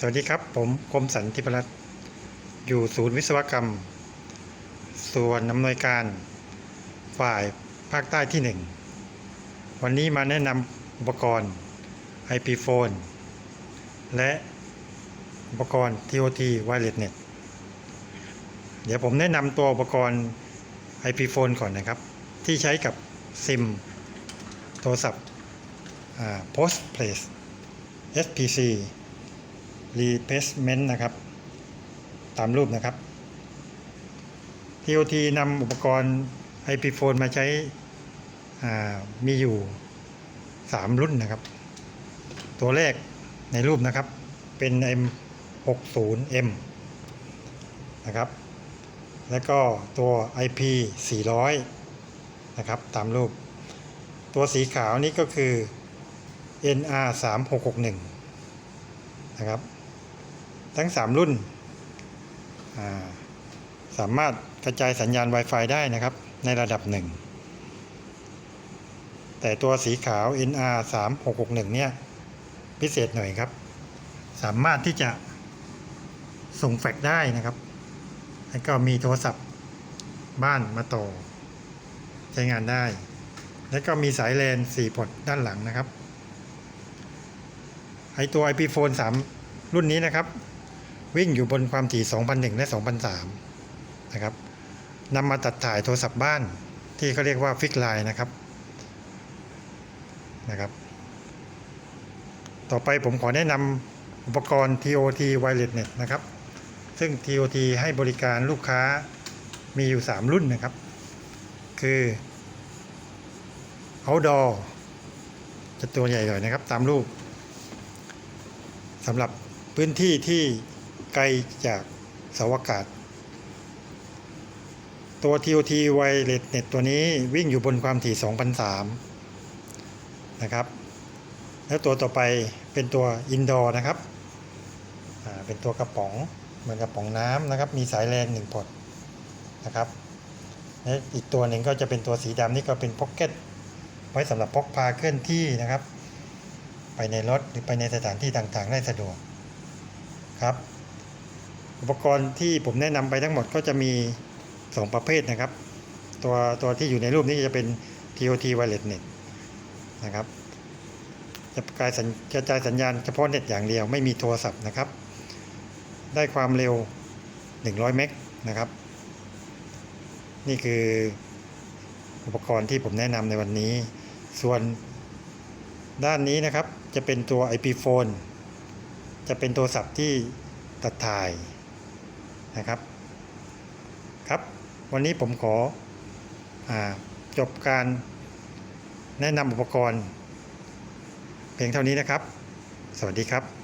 สวัสดีครับ ผมคมสันทิพรัตน์อยู่ศูนย์วิศวกรรม ส่วนอำนวยการ ฝ่ายภาคใต้ที่ 1 วันนี้มาแนะนำอุปกรณ์ IP Phone และอุปกรณ์ TOT Wireless Net เดี๋ยวผมแนะนำตัวอุปกรณ์ IP Phone ก่อนนะครับ ที่ใช้กับซิมโทรศัพท์ Post Place SPC replacement นะครับ ตามรูปนะครับ TOT นำอุปกรณ์ IP phone มาใช้มีอยู่ 3 รุ่นนะครับ ตัวแรกในรูปนะครับเป็น M60M นะครับ แล้วก็ตัว IP 400 นะครับ ตามรูป ตัวสีขาวนี้ก็คือ NR 3661 นะครับ ทั้ง 3 รุ่นาสามารถกระจายสัญญาณ Wi-Fi ได้นะครับ ในระดับหนึ่ง แต่ตัวสีขาว NR 3661เนี่ย พิเศษหน่อยครับ สามารถที่จะส่งแฟกซ์ได้นะครับ แล้วก็มีโทรศัพท์บ้านมาต่อ ใช้งานได้ แล้วก็มีสายแลน4พอร์ตด้านหลังนะครับไอตัว IP phone 3 รุ่นนี้นะครับ วิ่งอยู่บนความถี่ 2001 และ 2003 นะครับนำมาตัดถ่ายโทรศัพท์บ้านที่เขาเรียกว่าฟิกไลน์นะครับนะครับ ต่อไปผมขอแนะนำอุปกรณ์ TOT Wireless Net นะครับ ซึ่ง TOT ให้บริการลูกค้ามีอยู่ 3 รุ่นนะครับ คือ Outdoor จะตัวใหญ่หน่อยนะครับ ตามรูปสำหรับพื้นที่ที่ ไกลจากสาอากาศ ตัว TOT Wireless Net ตัวนี้วิ่งอยู่บนความถี่ 2003 นะครับ แล้วตัวต่อไปเป็นตัว Indoor นะครับเป็นตัวกระป๋องเหมือนกระป๋องน้ำนะครับ มีสายแลนหนึ่งพอร์ตนะครับและอีกตัวหนึ่งก็จะเป็นตัวสีดำนี่ก็เป็นพ็อกเก็ตไว้สำหรับพกพาเคลื่อนที่นะครับ ไปในรถหรือไปในสถานที่ต่างๆ ได้สะดวกครับ อุปกรณ์ที่ผมแนะนำไปทั้งหมดก็จะมี 2 ประเภทนะครับ ตัวตัวที่อยู่ในรูปนี้จะเป็น TOT Wireless Net นะครับ จะกระจายสัญกระจายสัญญาณเฉพาะเน็ตอย่างเดียวไม่มีโทรศัพท์นะครับ ได้ความเร็ว 100 เมกนะครับ นี่คืออุปกรณ์ที่ผมแนะนำในวันนี้ ส่วนด้านนี้นะครับจะเป็นตัว IP phone จะเป็นโทรศัพท์ที่ตัดถ่าย นะครับ ครับ วันนี้ผมขออจบการแนะนำอุปกรณ์ เพียงเท่านี้นะครับ สวัสดีครับ